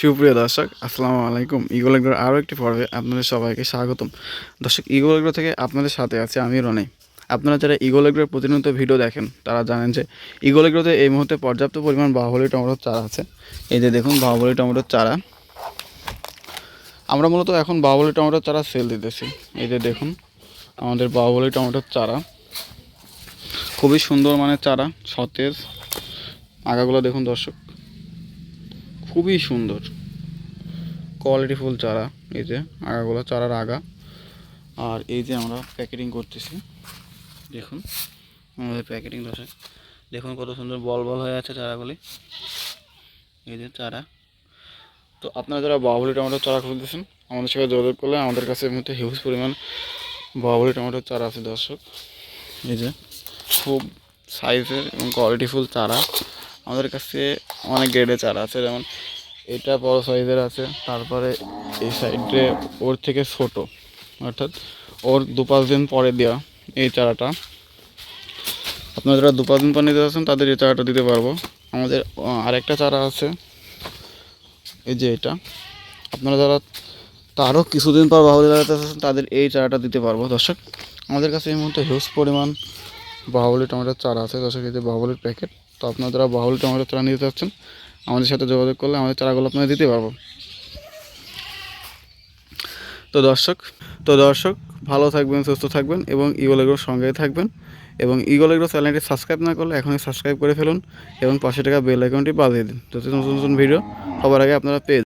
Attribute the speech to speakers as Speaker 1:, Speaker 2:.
Speaker 1: সুপ্রিয় দর্শক, আসসালামু আলাইকুম। ইগোলেগ্রোর আরও একটি পর্বে আপনাদের সবাইকে স্বাগতম। দর্শক ইগোলেগ্রো থেকে আপনাদের সাথে আছে আমি রনে। আপনারা যারা ইগোলেগ্রোর প্রতিনিয়ত ভিডিও দেখেন, তারা জানেন যে ইগোলেগ্রোতে এই মুহূর্তে পর্যাপ্ত পরিমাণ বাহুবলী টমেটোর চারা আছে। এই যে দেখুন, বাহুবলী টমেটোর চারা। আমরা মূলত এখন বাহুবলী টমেটোর চারা সেল দিতেছি। এই যে দেখুন, আমাদের বাহুবলী টমেটোর চারা। খুবই সুন্দর মানের চারা, সতেজ। আগাগুলো দেখুন দর্শক। খুবই সুন্দর। কোয়ালিটি ফুল চারা, এই যে আগাগুলো চারার আগা আর এই যে আমরা প্যাকেটিং করতেছি, দেখুন, আমাদের প্যাকেটিং দশে দেখুন কত সুন্দর বল বল হয়ে আছে চারাগুলি। এই যে চারা। তো আপনারা যারা বাহুবলি টমেটোর চারা খুঁজতেছেন, আমাদের সাথে যোগাযোগ করলে আমাদের কাছে মধ্যে হিউজ পরিমাণ বাহুবলি টমেটোর চারা আছে, দর্শক। এই যে খুব সাইজের এবং কোয়ালিটিফুল চারা। আমাদের কাছে অনেক গ্রেডের চারা আছে, যেমন এটা বড় সাইজের আছে, তারপরে এই সাইডে ওর থেকে ছোট, অর্থাৎ ওর দু পাঁচ দিন পরে দেওয়া এই চারাটা। আপনারা যারা দু পাঁচ দিন পর নিতে চাচ্ছেন তাদের এই চারাটা দিতে পারব। আমাদের আরেকটা চারা আছে, এই যে এটা। আপনারা যারা তারও কিছুদিন পর বাহুলি লাগাতে চাচ্ছেন তাদের এই চারাটা দিতে পারব। দর্শক, আমাদের কাছে এই মুহূর্তে হিউজ পরিমাণ বাহুবলি টমেটোর চারা আছে। দর্শক, এই যে বাহুবলির প্যাকেট। তো আপনারা যারা বাহুবলি টমেটোর চারা নিতে চাচ্ছেন আমাদের সাথে যোগাযোগ করলে আমাদের চারাগুলো আপনারা দিতে পারব তো দর্শক তো দর্শক, ভালো থাকবেন, সুস্থ থাকবেন এবং ইগোলেগ্রোর সঙ্গেই থাকবেন এবং ইগোলেগ্রো চ্যানেলটি সাবস্ক্রাইব না করলে এখনই সাবস্ক্রাইব করে ফেলুন এবং পাশে টাকা বেল আইকনটি বাজিয়ে দিন যাতে নতুন নতুন ভিডিও সবার আগে আপনারা পেয়ে।